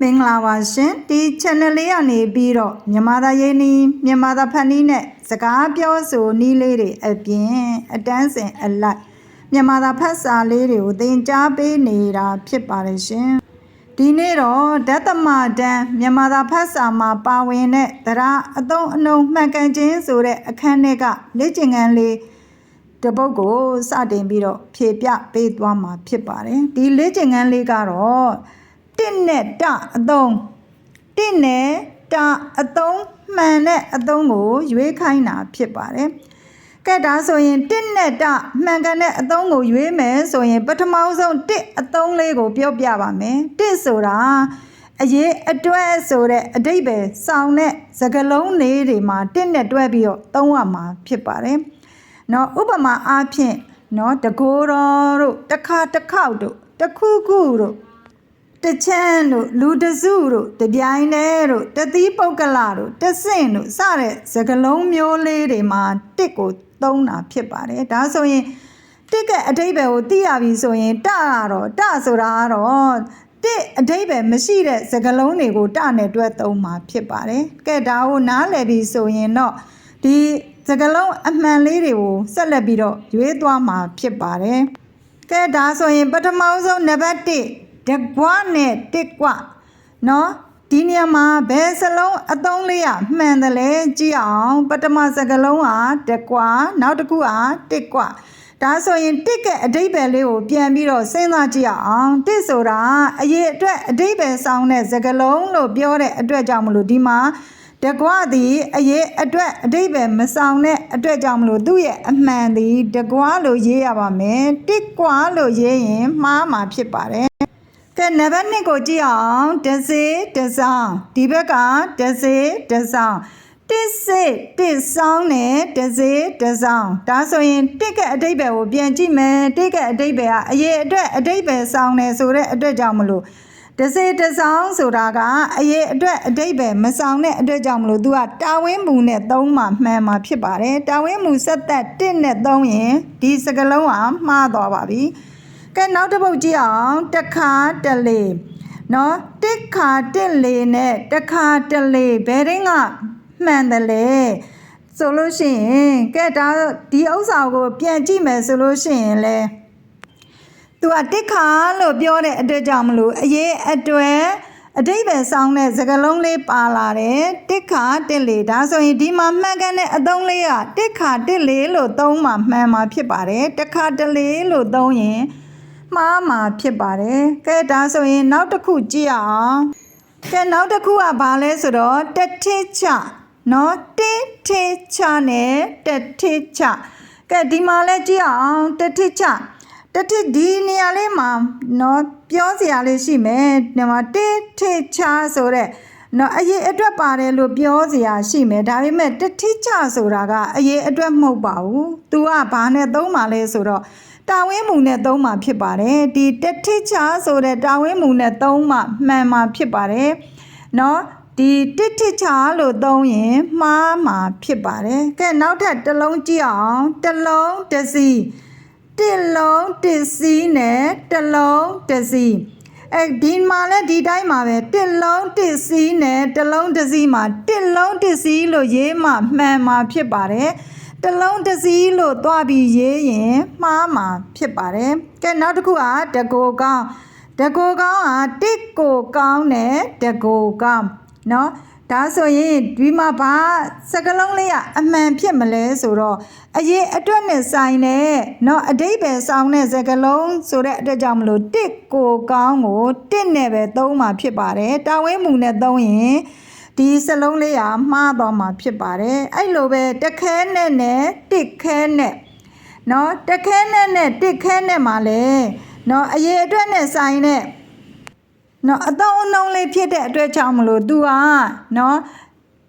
မင်္ဂလာပါရှင်ဒီ channel လေးကနေပြီးတော့မြန်မာသားရေးနီးမြန်မာသားဖန်နီးနဲ့စကားပြောဆိုနီးလေးတွေအပြင်အတန်းစင်အလိုက်မြန်မာသားဖတ်စာလေးတွေကိုသင်ကြားပေးနေတာဖြစ်ပါတယ်ရှင်ဒီနေ့တော့ဓသမတန်းမြန်မာသားဖတ်စာမှာပါဝင်တဲ့တရားအသုံးအနှုံမှန်ကန်ခြင်းဆိုတဲ့အခန်းထဲကလေ့ကျင့်ခန်းလေးတစ်ပုဒ်ကိုစတင်ပြီးတော့ဖြေပြပေးသွားမှာဖြစ်ပါတယ်ဒီလေ့ကျင့်ခန်းလေးကတော့ တစ်နဲ့တအသုံးတစ်နဲ့တအသုံးမှန်တဲ့အသုံးကိုရွေးခိုင်းတာဖြစ်ပါတယ်ကဲဒါဆိုရင်တစ်နဲ့တမှန်ကန်တဲ့အသုံးကိုရွေးမယ်ဆိုရင်ပထမဆုံးတစ်အသုံးလေးကိုပြောပြပါမယ်တစ်ဆိုတာအရေးအတွဲဆိုတဲ့အတိတ်ပဲစောင်းတဲ့စကလုံးလေးတွေမှာတစ်နဲ့တွဲပြီးတော့သုံးရမှာဖြစ်ပါတယ်နော်ဥပမာအားဖြင့်နော်တကိုးတော်တို့တစ်ခါတစ်ခေါက်တို့တစ်ခုခုတို့ တချမ်းတို့လူတစုတို့တပြိုင်တည်းတို့တသီးပုတ်ကလတို့တဆင့်တို့စတဲ့စကလုံးမျိုးလေးတွေမှာတစ်ကိုသုံးတာဖြစ်ပါတယ်ဒါဆိုရင်တစ်ကအတိတ်ပဲကိုသိရပြီဆိုရင်တကတော့တဆိုတာကတော့တစ်အတိတ်ပဲမရှိတဲ့စကလုံးတွေကိုတနဲ့တွဲသုံးမှာဖြစ်ပါတယ်ကဲဒါကိုနားလည်ပြီဆိုရင်တော့ဒီစကလုံးအမှန်လေးတွေကိုဆက်လက်ပြီးတော့ရွေးသွားမှာဖြစ်ပါတယ်ကဲဒါဆိုရင်ပထမဆုံးနံပါတ်1 တကွနဲ့တစ်ကွနော်ဒီနေရာမှာဘယ်စလုံးအသုံးလေးရမှန်တယ်လဲကြည့်အောင်ပထမစကလုံးကတကွနောက်တစ်ခုကတစ်ကွဒါဆိုရင်တစ်ကအဓိပ္ပာယ်လေးကိုပြန်ပြီးတော့စဉ်းစားကြည့်အောင်တစ်ဆိုတာအရေးအတွက်အဓိပ္ပာယ်ဆောင်တဲ့စကလုံးလို့ပြောတဲ့အတွက်ကြောင့်မလို့ဒီမှာတကွသည်အရေးအတွက်အတိတ်ပဲမဆောင်တဲ့အတွက်ကြောင့်မလို့သူ့ရဲ့အမှန်သည်တကွလို့ရေးရပါမယ်တစ်ကွလို့ရေးရင်မှားမှာဖြစ်ပါတယ် ကဲနံပါတ်1ကိုကြည့်အောင်တစေတစောင်းဒီဘက်ကတစေတစောင်းတစ်စေတစ်ဆောင်နဲ့တစေတစောင်းဒါဆိုရင်တစ်ကအတိတ်ပဲကိုပြန်ကြည့်မယ်တစ်ကအတိတ်ပဲကအရေးအတွက်အတိတ်ပဲဆောင်တယ်ဆိုတဲ့အတွက်ကြောင့်မလို့တစေတစောင်းဆိုတာကအရေးအတွက်အတိတ်ပဲမဆောင်တဲ့အတွက်ကြောင့်မလို့ तू ကတာဝင်းမူနဲ့သုံးမှမှန်မှာဖြစ်ပါတယ်တာဝင်းမူဆက်သက်1နဲ့သုံးရင်ဒီစကလုံးကမှားသွားပါပြီ ကဲနောက်တစ်ပုတ်ကြည့်အောင်တခါတလေနော်တစ်ခါတစ်လေနဲ့တခါတလေဘယ်ရင်ကမှန်တယ်လေဆိုလို့ရှိရင်ကဲဒါဒီဥစ္စာကိုပြန်ကြည့်မယ်ဆိုလို့ရှိရင်လေသူကတစ်ခါလို့ပြောတဲ့အတွက်ကြောင့်မလို့အရေးအတွဲအတိတ်ပဲဆောင်းတဲ့စကလုံးလေးပါလာတယ်တစ်ခါတစ်လေဒါဆိုရင်ဒီမှာမှန်ကန်တဲ့အသုံးလေးကတစ်ခါတစ်လေလို့သုံးမှမှန်မှာဖြစ်ပါတယ်တစ်ခါတစ်လေလို့သုံးရင် မှားမှာဖြစ်ပါတယ်ကဲဒါဆိုရင်နောက်တစ်ခုကြည့်အောင်ကဲနောက်တစ်ခုကဘာလဲဆိုတော့တထစ်ချနော်တစ်ထစ်ချနဲ့တထစ်ချကဲဒီမှာလဲကြည့်အောင်တထစ်ချတတိဒီနေရာလေးမှာနော်ပြောစရာလေးရှိမယ်ဒီမှာတိထိချဆိုတဲ့နော်အရေးအတွက်ပါတယ်လို့ပြောစရာရှိမယ်ဒါပေမဲ့တတိချဆိုတာကအရေးအတွက်မဟုတ်ပါဘူး तू ကဘာနဲ့သုံးပါလဲဆိုတော့ တာဝင်းမူနဲ့သုံးမှာဖြစ်ပါတယ်ဒီတတိချဆိုတဲ့တာဝင်းမူနဲ့သုံးမှာမှန်မှာဖြစ်ပါတယ်နော်ဒီတစ်တစ်ချလို့သုံးရင်မှားမှာဖြစ်ပါတယ်ကဲနောက်ထပ်တစ်လုံးကြည့်အောင်တစ်လုံးတစ်စီးတစ်လုံးတစ်စီးနဲ့တစ်လုံးတစ်စီးအဲဒီမှာလဲဒီတိုင်းမှာပဲတစ်လုံးတစ်စီးနဲ့တစ်လုံးတစ်စီးမှာတစ်လုံးတစ်စီးလို့ရေးမှမှန်မှာဖြစ်ပါတယ် တစ်လုံးတစ်စီးလို့သွားပြီးရေးရင်မှားမှာဖြစ်ပါတယ်ကဲနောက်တစ်ခုကတကိုကောင်းတကိုကောင်းဟာတစ်ကိုကောင်းနဲ့တကိုကောင်းเนาะဒါဆိုရင်ဒီမှာဘာစကလုံးလေးကအမှန်ဖြစ်မလဲဆိုတော့အရေးအတွက်နဲ့ဆိုင်တဲ့เนาะအတိတ်ပဲစောင်းတဲ့စကလုံးဆိုတဲ့အတွက်ကြောင့်မလို့တစ်ကိုကောင်းကိုတစ်နဲ့ပဲသုံးမှာဖြစ်ပါတယ်တာဝင်းမူနဲ့သုံးရင် ဒီစလုံးလေးဟာမှားသွားမှာဖြစ်ပါတယ်အဲ့လိုပဲတခဲနဲ့နဲ့တစ်ခဲနဲ့နော်တခဲနဲ့နဲ့တစ်ခဲနဲ့မှာလဲနော်အရေအတွက်နဲ့ဆိုင်တဲ့နော်အတုံးအနှုံးလေးဖြစ်တဲ့အတွက်ကြောင့်မလို့ तू ဟာနော်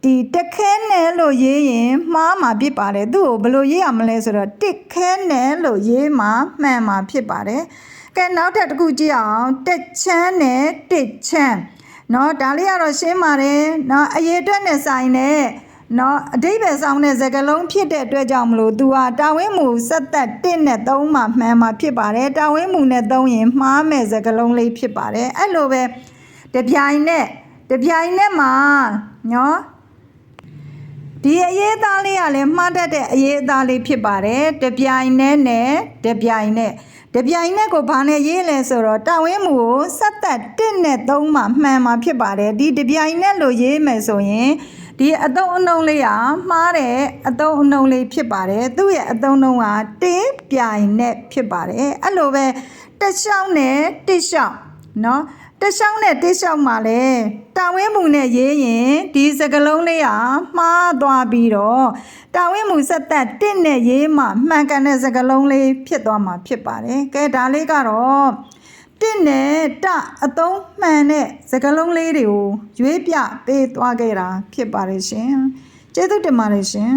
ဒီတခဲနဲ့လို့ရေးရင်မှားမှာဖြစ်ပါတယ်သူ့ကိုဘယ်လိုရေးရမလဲဆိုတော့တစ်ခဲနဲ့လို့ရေးမှာမှန်မှာဖြစ်ပါတယ်ကဲနောက်ထပ်တစ်ခုကြည့်အောင်တစ်ချမ်းနဲ့တစ်ချမ်း နော်ဒါလေးကတော့ရှင်းပါတယ်နော်အရေးအတွက်နဲ့ဆိုင်တဲ့နော်အတိတ်ပဲဆောင်တဲ့စကလုံးဖြစ်တဲ့အတွက်ကြောင့်မလို့ तू ဟာတာဝင်းမူဆက်သက်1နဲ့3မှာမှန်မှာဖြစ်ပါတယ်တာဝင်းမူနဲ့3ရင်မှားမဲ့စကလုံးလေးဖြစ်ပါတယ်အဲ့လိုပဲတပြိုင်နဲ့တပြိုင်နဲ့မှာနော်ဒီအရေးသားလေးကလည်းမှားတတ်တဲ့အရေးသားလေးဖြစ်ပါတယ်တပြိုင်နဲ့နဲ့တပြိုင်နဲ့ တပြိုင်နဲ့ကိုဘာနဲ့ရေးလဲဆိုတော့တာဝင်းမူကိုဆက်သက်1နဲ့3မှာမှန်မှာဖြစ်ပါတယ်ဒီတပြိုင်နဲ့လို့ရေးမယ်ဆိုရင်ဒီအတုံးအနှုံးလေးကမှားတဲ့အတုံးအနှုံးလေးဖြစ်ပါတယ်သူ့ရဲ့အတုံးနှုံးကတင်းပြိုင်နဲ့ဖြစ်ပါတယ်အဲ့လိုပဲတစ်လျှောက်နဲ့တစ်လျှောက်နော် တစ်လျှောက်နဲ့တစ်လျှောက်မှာလဲတာဝင်းမူနဲ့ရေးရင်ဒီစကလုံးလေးကမှားသွားပြီးတော့တာဝင်းမူဆက်သက်တစ်နဲ့ရေးမှမှန်ကန်တဲ့စကလုံးလေးဖြစ်သွားမှာဖြစ်ပါတယ်ကဲဒါလေးကတော့တစ်နဲ့တအသုံးမှန်တဲ့စကားလုံးလေးတွေကိုရွေးပြပေးသွားခဲ့တာဖြစ်ပါတယ်ရှင်ကျေးဇူးတင်ပါတယ်ရှင်